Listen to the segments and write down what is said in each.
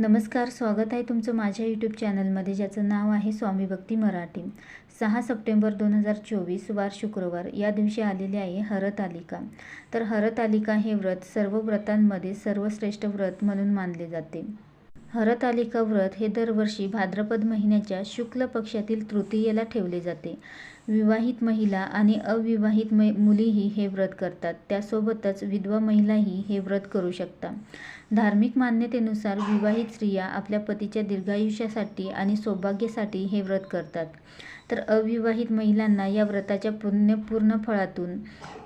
नमस्कार स्वागत आहे तुमचं माझ्या यूट्यूब चॅनलमध्ये ज्याचं नाव आहे स्वामी भक्ती मराठी. सहा सप्टेंबर दोन हजार चोवीस वार शुक्रवार. या दिवशी आलेले आहे हरतालिका. तर हरतालिका हे व्रत सर्व व्रतांमध्ये सर्वश्रेष्ठ व्रत म्हणून मानले जाते. हरतालिका व्रत हे दरवर्षी भाद्रपद महिन्याच्या शुक्ल पक्षातील तृतीयेला ठेवले जाते. विवाहित महिला आणि अविवाहित मै मुलीही हे व्रत करतात. त्यासोबतच विधवा महिलाही हे व्रत करू शकतात. धार्मिक मान्यतेनुसार विवाहित स्त्रिया आपल्या पतीच्या दीर्घायुष्यासाठी आणि सौभाग्यासाठी हे व्रत करतात. तर अविवाहित महिलांना या व्रताच्या पुण्यपूर्ण फळातून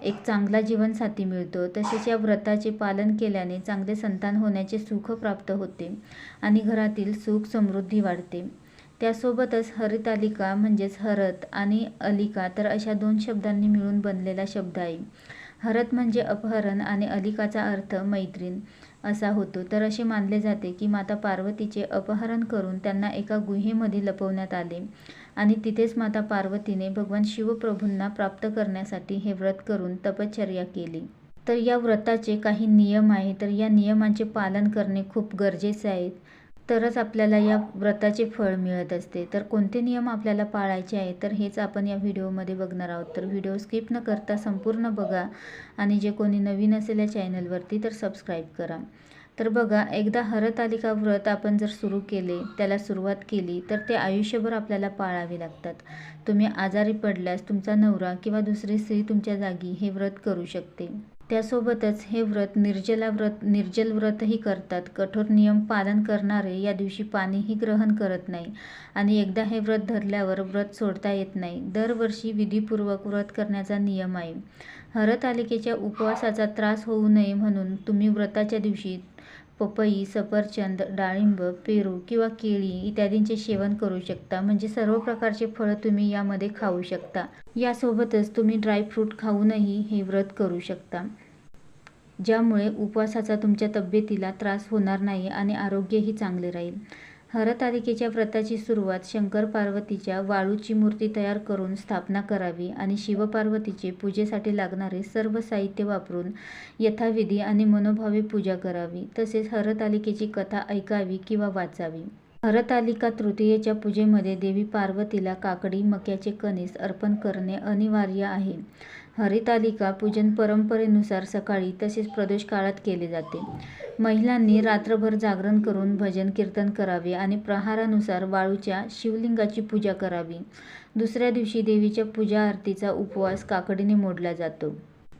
एक चांगला जीवनसाथी मिळतो. तसेच या व्रताचे पालन केल्याने चांगले संतान होण्याचे सुख प्राप्त होते आणि घरातील सुख समृद्धी वाढते. त्यासोबतच हरितालिका म्हणजेच हरत आणि अलिका तर अशा दोन शब्दांनी मिळून बनलेला शब्द आहे हरत म्हणजे अपहरण आणि अलिकाचा अर्थ मैत्रीण असा होतो. तर असे मानले जाते की माता पार्वतीचे अपहरण करून त्यांना एका गुहेमध्ये लपवण्यात आले आणि तिथेच माता पार्वतीने भगवान शिवप्रभूंना प्राप्त करण्यासाठी हे व्रत करून तपश्चर्या केली. तर या व्रताचे काही नियम आहे. तर या नियमांचे पालन करणे खूप गरजेचे आहे. तरच आपल्याला या व्रताचे फळ मिळत असते. तर कोणते नियम आपल्याला पाळायचे आहे तर हेच आपण या व्हिडिओमध्ये बघणार आहोत. तर व्हिडिओ स्किप न करता संपूर्ण बघा आणि जे कोणी नवीन असेल या चॅनलवरती तर सबस्क्राईब करा. तर बघा एकदा हरतालिका व्रत आपण जर सुरू केले त्याला सुरुवात केली तर ते आयुष्यभर आपल्याला पाळावे लागतात. तुम्ही आजारी पडल्यास तुमचा नवरा किंवा दुसरी स्त्री तुमच्या जागी हे व्रत करू शकते. त्यासोबतच हे व्रत निर्जला व्रत निर्जल व्रतही करतात. कठोर नियम पालन करणारे या दिवशी पाणीही ग्रहण करत नाही आणि एकदा हे व्रत धरल्यावर व्रत सोडता येत नाही. दरवर्षी विधीपूर्वक व्रत करण्याचा नियम आहे. हरतालिकेच्या उपवासाचा त्रास होऊ नये म्हणून तुम्ही व्रताच्या दिवशी पपई सफरचंद डाळिंब पेरू किंवा केळी इत्यादींचे सेवन करू शकता. म्हणजे सर्व प्रकारचे फळं तुम्ही यामध्ये खाऊ शकता. यासोबतच तुम्ही ड्रायफ्रूट खाऊनही हे व्रत करू शकता. ज्यामुळे उपवासाचा तुमच्या तब्येतीला त्रास होणार नाही आणि आरोग्यही चांगले राहील. हरतालिकेच्या व्रताची सुरुवात शंकर पार्वतीच्या वाळूची मूर्ती तयार करून स्थापना करावी आणि शिवपार्वतीचे पूजेसाठी लागणारे सर्व साहित्य वापरून यथाविधी आणि मनोभावे पूजा करावी. तसेच हरतालिकेची कथा ऐकावी किंवा वाचावी. हरतालिका तृतीयेच्या पूजेमध्ये देवी पार्वतीला काकडी मक्याचे कणीस अर्पण करणे अनिवार्य आहे. हरितालिका पूजन परंपरेनुसार सकाळी तसेच प्रदोष काळात केले जाते. महिलांनी रात्रभर जागरण करून भजन कीर्तन करावे आणि प्रहारानुसार वाळूच्या शिवलिंगाची पूजा करावी. दुसऱ्या दिवशी देवीच्या पूजा आरतीचा उपवास काकडीने मोडला जातो.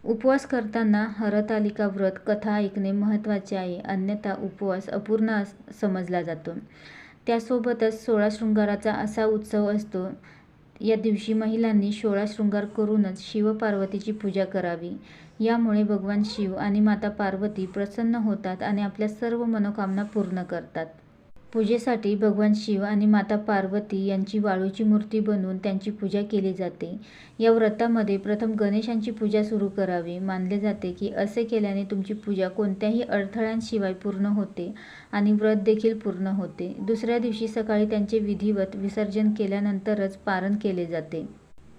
उपवास करताना हरतालिका व्रत कथा ऐकणे महत्त्वाचे आहे. अन्यथा उपवास अपूर्ण समजला जातो. त्यासोबतच सोळा शृंगाराचा असा उत्सव असतो. या दिवशी महिलांनी सोळा शृंगार करूनच शिवपार्वतीची पूजा करावी. यामुळे भगवान शिव आणि माता पार्वती प्रसन्न होतात आणि आपल्या सर्व मनोकामना पूर्ण करतात. पूजेसाठी भगवान शिव आणि माता पार्वती यांची वाळूची मूर्ती बनवून त्यांची पूजा केली जाते. या व्रतामध्ये प्रथम गणेशांची पूजा सुरू करावी. मानले जाते की असे केल्याने तुमची पूजा कोणत्याही अडथळ्यांशिवाय पूर्ण होते आणि व्रत देखील पूर्ण होते. दुसऱ्या दिवशी सकाळी त्यांचे विधिवत विसर्जन केल्यानंतरच पारण केले जाते.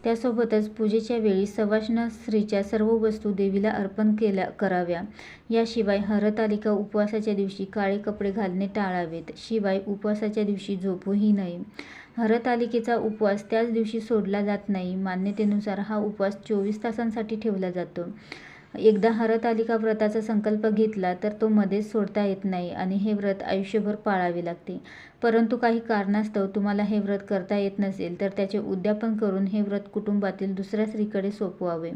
त्यासोबतच पूजेच्या वेळी सवाष्ण स्त्रीच्या सर्व वस्तू देवीला अर्पण केल्या कराव्या. याशिवाय हरतालिका उपवासाच्या दिवशी काळे कपडे घालणे टाळावेत. शिवाय उपवासाच्या दिवशी झोपूही नये हरतालिकेचा उपवास त्याच दिवशी सोडला जात नाही. मान्यतेनुसार हा उपवास चोवीस तासांसाठी ठेवला जातो. एकदा हरतालिका व्रताचा संकल्प घेतला तर तो मध्येच सोडता येत नाही आणि हे व्रत आयुष्यभर पाळावे लागते. परंतु काही कारणास्तव तुम्हाला हे व्रत करता येत नसेल तर त्याचे उद्यापन करून हे व्रत कुटुंबातील दुसऱ्या स्त्रीकडे सोपवावे.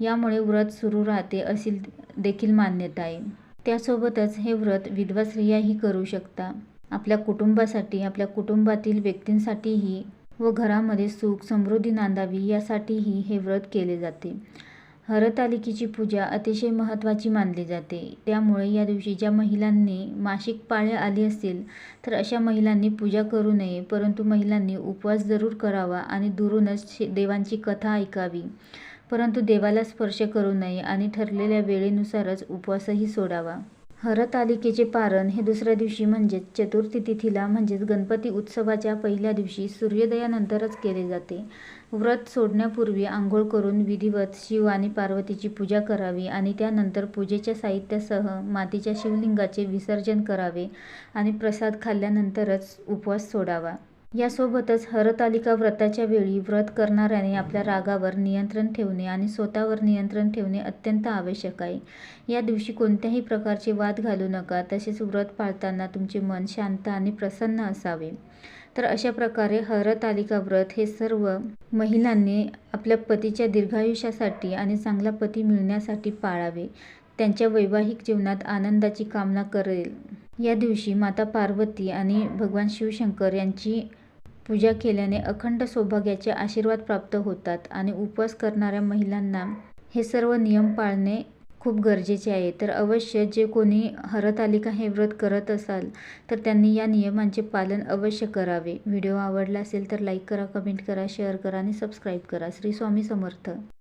यामुळे व्रत सुरू राहते अशी देखील मान्यता आहे. त्यासोबतच हे व्रत विधवा स्त्रियाही करू शकता. आपल्या कुटुंबासाठी आपल्या कुटुंबातील व्यक्तींसाठीही व घरामध्ये सुख समृद्धी नांदावी यासाठीही हे व्रत केले जाते. हरतालिकेची पूजा अतिशय महत्त्वाची मानली जाते. त्यामुळे या दिवशी ज्या महिलांनी मासिक पाळे आली असेल तर अशा महिलांनी पूजा करू नये. परंतु महिलांनी उपवास जरूर करावा आणि दुरूनच देवांची कथा ऐकावी. परंतु देवाला स्पर्श करू नये आणि ठरलेल्या वेळेनुसारच उपवासही सोडावा. हरतालिकेचे पारण हे दुसऱ्या दिवशी म्हणजेच चतुर्थी तिथीला म्हणजेच गणपती उत्सवाच्या पहिल्या दिवशी सूर्योदयानंतरच केले जाते. व्रत सोडण्यापूर्वी आंघोळ करून विधिवत शिव आणि पार्वतीची पूजा करावी आणि त्यानंतर पूजेच्या साहित्यासह मातीच्या शिवलिंगाचे विसर्जन करावे आणि प्रसाद खाल्ल्यानंतरच उपवास सोडावा. यासोबतच हरतालिका व्रताच्या वेळी व्रत करणाऱ्याने आपल्या रागावर नियंत्रण ठेवणे आणि स्वतःवर नियंत्रण ठेवणे अत्यंत आवश्यक आहे. या दिवशी कोणत्याही प्रकारचे वाद घालू नका. तसेच व्रत पाळताना तुमचे मन शांत आणि प्रसन्न असावे. तर अशा प्रकारे हरतालिका व्रत हे सर्व महिलांनी आपल्या पतीच्या दीर्घायुष्यासाठी आणि चांगला पती मिळण्यासाठी पाळावे. त्यांच्या वैवाहिक जीवनात आनंदाची कामना करेल. या दिवशी माता पार्वती आणि भगवान शिवशंकर यांची पूजा केल्याने अखंड सौभाग्याचे आशीर्वाद प्राप्त होतात आणि उपवास करणाऱ्या महिलांना हे सर्व नियम पाळणे खूप गरजेचे आहे. तर अवश्य जे कोणी हरतालिका हे व्रत करत असाल तर त्यांनी या नियमांचे पालन अवश्य करावे. व्हिडिओ आवडला असेल तर लाईक करा कमेंट करा शेअर करा आणि सबस्क्राईब करा. श्री स्वामी समर्थ.